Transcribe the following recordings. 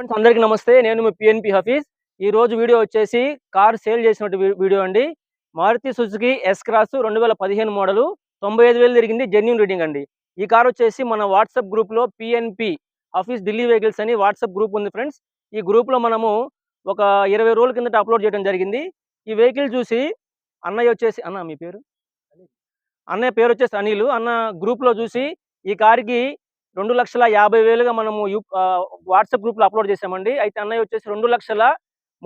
Friends అందరికీ నమస్తే. నేను మీ పిఎన్పి హఫీజ్. ఈ రోజు వీడియో వచ్చేసి కార్ సేల్ చేసినట్టు వీడియో అండి. మారుతి సుజుకి ఎస్ క్రాస్ రెండు వేల పదిహేను మోడలు తొంభై ఐదు వేలు తిరిగింది జెన్యున్ రీడింగ్ అండి. ఈ కార్ వచ్చేసి మన వాట్సాప్ గ్రూప్లో పిఎన్పి ఆఫీస్ ఢిల్లీ వెహికల్స్ అని వాట్సాప్ గ్రూప్ ఉంది ఫ్రెండ్స్. ఈ గ్రూప్లో మనము ఒక ఇరవై రోజుల కిందట అప్లోడ్ చేయడం జరిగింది. ఈ వెహికల్ చూసి అన్నయ్య వచ్చేసి అన్న మీ పేరు? అన్నయ్య పేరు వచ్చేసి అనిల్. అన్న గ్రూప్లో చూసి ఈ కార్కి రెండు లక్షల యాభై వేలుగా మనము యూ వాట్సాప్ గ్రూప్లో అప్లోడ్ చేసామండి అయితే అన్నయ్య వచ్చేసి రెండు లక్షల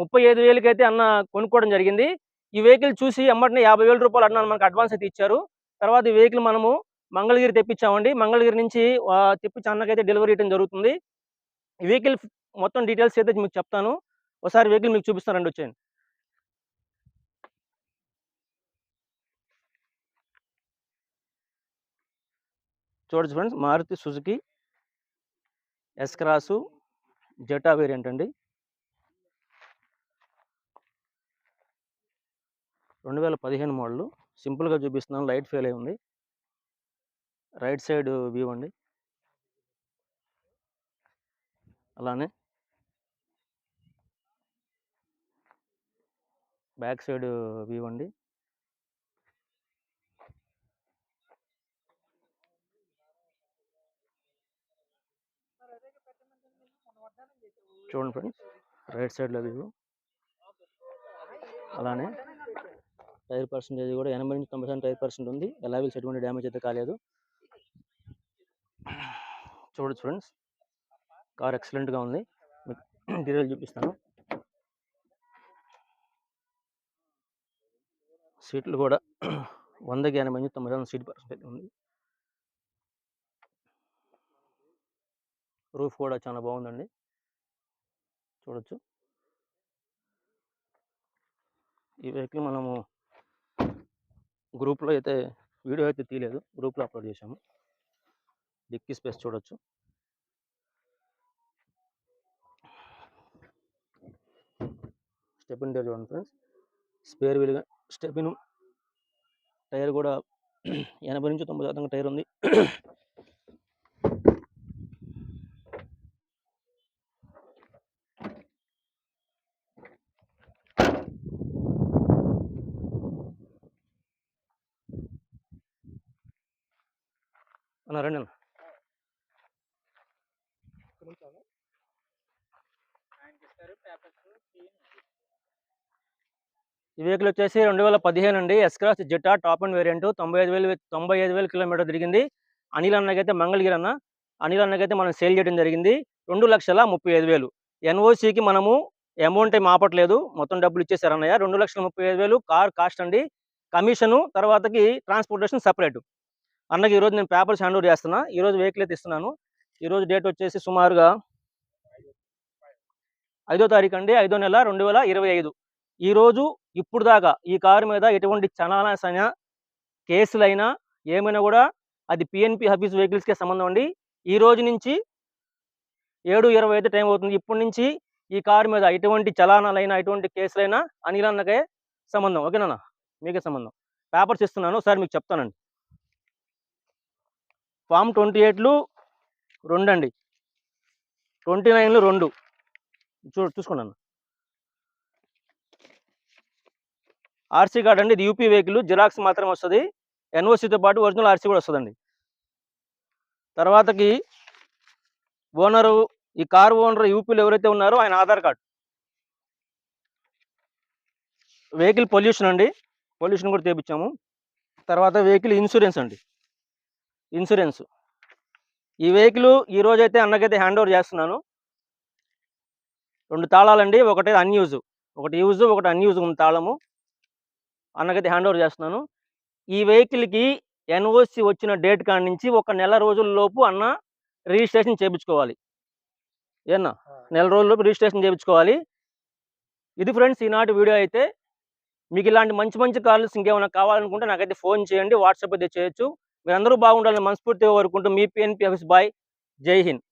ముప్పై ఐదు వేలకి అయితే అన్న కొనుక్కోవడం జరిగింది. ఈ వెహికల్ చూసి అమ్మటిని యాభై వేల రూపాయలు అన్న మనకు అడ్వాన్స్ అయితే ఇచ్చారు. తర్వాత ఈ వెహికల్ మనము మంగళగిరి తెప్పించామండి. మంగళగిరి నుంచి తెప్పించి అన్నకైతే డెలివరీ ఇవ్వడం జరుగుతుంది. ఈ వెహికల్ మొత్తం డీటెయిల్స్ అయితే మీకు చెప్తాను ఒకసారి వెహికల్ మీకు చూపిస్తానండి వచ్చేయండి. చూడచ్చు friends Maruti Suzuki S cross Zeta variant అండి. రెండు వేల పదిహేను మోడలు. సింపుల్గా చూపిస్తున్నాను లైట్ ఫెయిల్ అయి ఉంది. రైట్ సైడ్ వ్యూ అండి. అలానే బ్యాక్ సైడ్ వ్యూ అండి. చూడండి ఫ్రెండ్స్ రైట్ సైడ్లో వ్యూ అలానే టైర్ పర్సెంటేజ్ కూడా ఎనభై నుంచి తొంభై శాతం టైర్ పర్సెంట్ ఉంది. ఎలావిల్స్ ఎటువంటి డ్యామేజ్ అయితే కాలేదు. చూడొచ్చు ఫ్రెండ్స్ కార్ ఎక్సలెంట్గా ఉంది. మీకు డీటెయిల్ చూపిస్తాను. సీట్లు కూడా వందకి ఎనభై నుంచి తొంభై శాతం సీట్ పర్సెంట్ అయితే ఉంది. రూఫ్ కూడా చాలా బాగుందండి. చూడొచ్చు. ఈ వెహికల్ మనము గ్రూప్లో అయితే వీడియో అయితే తీయలేదు. గ్రూప్లో అప్లోడ్ చేశాము. డిక్కీ స్పేస్ చూడొచ్చు. స్టెపిన్ టైర్ చూడండి friends. Spare wheel stepney tyre కూడా ఎనభై నుంచి తొంభై శాతం టైర్ ఉంది. అన్న రండి అన్న ఈ వెహికల్ వచ్చేసి రెండు వేల పదిహేను అండి S cross Zeta top and variant తొంభై ఐదు వేలు తొంభై ఐదు వేల కిలోమీటర్ తిరిగింది. అనిల్ అన్నకైతే మంగళగిరి అన్న. అనిల్ అన్నకైతే మనం సేల్ చేయడం జరిగింది. రెండు లక్షల ముప్పై ఐదు వేలు. ఎన్ఓసికి మనము అమౌంట్ ఏం ఆపట్లేదు. మొత్తం డబ్బులు ఇచ్చేసారు అన్నయ్య. రెండు లక్షల ముప్పై ఐదు వేలు కార్ కాస్ట్ అండి. కమిషను తర్వాతకి ట్రాన్స్పోర్టేషన్ సపరేట్ అన్నకి ఈరోజు నేను పేపర్స్ హ్యాండ్ ఓవర్ చేస్తున్నా. ఈరోజు వెహికల్ అయితే ఇస్తున్నాను. ఈరోజు డేట్ వచ్చేసి సుమారుగా ఐదో తారీఖు అండి. ఐదో నెల రెండు వేల ఇరవై ఐదు. ఈరోజు ఇప్పుడు దాకా ఈ కారు మీద ఎటువంటి చలానా కేసులైనా ఏమైనా కూడా అది పిఎన్పి హఫీస్ వెహికల్స్కే సంబంధం అండి. ఈ రోజు నుంచి ఏడు ఇరవై ఐదు టైం అవుతుంది. ఇప్పటి నుంచి ఈ కారు మీద ఎటువంటి చలానాలైనా ఎటువంటి కేసులైనా అనిల అన్నకే సంబంధం. ఓకేనా మీకే సంబంధం. పేపర్స్ ఇస్తున్నాను. సార్ మీకు చెప్తానండి. ఫామ్ ట్వంటీ ఎయిట్లు రెండు అండి ట్వంటీ నైన్లు రెండు. చూ చూసుకున్నాను ఆర్సీ కార్డ్ అండి ఇది యూపీ వెహికల్ జిరాక్స్ మాత్రమే వస్తుంది. ఎన్ఓసితో పాటు ఒరిజినల్ ఆర్సీ కూడా వస్తుందండి. తర్వాతకి ఓనరు ఈ కార్ ఓనర్ యూపీలో ఎవరైతే ఉన్నారో ఆయన ఆధార్ కార్డ్. వెహికల్ పొల్యూషన్ అండి. పొల్యూషన్ కూడా తెప్పించాము. తర్వాత వెహికల్ ఇన్సూరెన్స్ అండి. ఇన్సూరెన్స్. ఈ వెహికల్ ఈ రోజైతే అన్నకైతే హ్యాండ్ ఓవర్ చేస్తున్నాను. రెండు తాళాలండి ఒకటి అన్యూజ్ ఒకటి యూజ్ ఒకటి అన్యూజ్ ఉంది తాళము. అన్నకైతే హ్యాండ్ ఓవర్ చేస్తున్నాను. ఈ వెహికల్కి ఎన్ఓసి వచ్చిన డేట్ కాడి నుంచి ఒక నెల రోజుల్లోపు అన్న రిజిస్ట్రేషన్ చేయించుకోవాలి. ఏనా నెల రోజుల్లోపు రిజిస్ట్రేషన్ చేయించుకోవాలి. ఇది ఫ్రెండ్స్ ఈనాటి వీడియో అయితే మీకు ఇలాంటి మంచి మంచి కార్లు ఇంకేమైనా కావాలనుకుంటే నాకైతే ఫోన్ చేయండి వాట్సాప్ అయితే చేయొచ్చు. మీరందరూ బాగుండాలని మనస్ఫూర్తిగా కోరుకుంటూ మీ పిఎన్పి ఆఫీస్ బాయ్ జై హింద్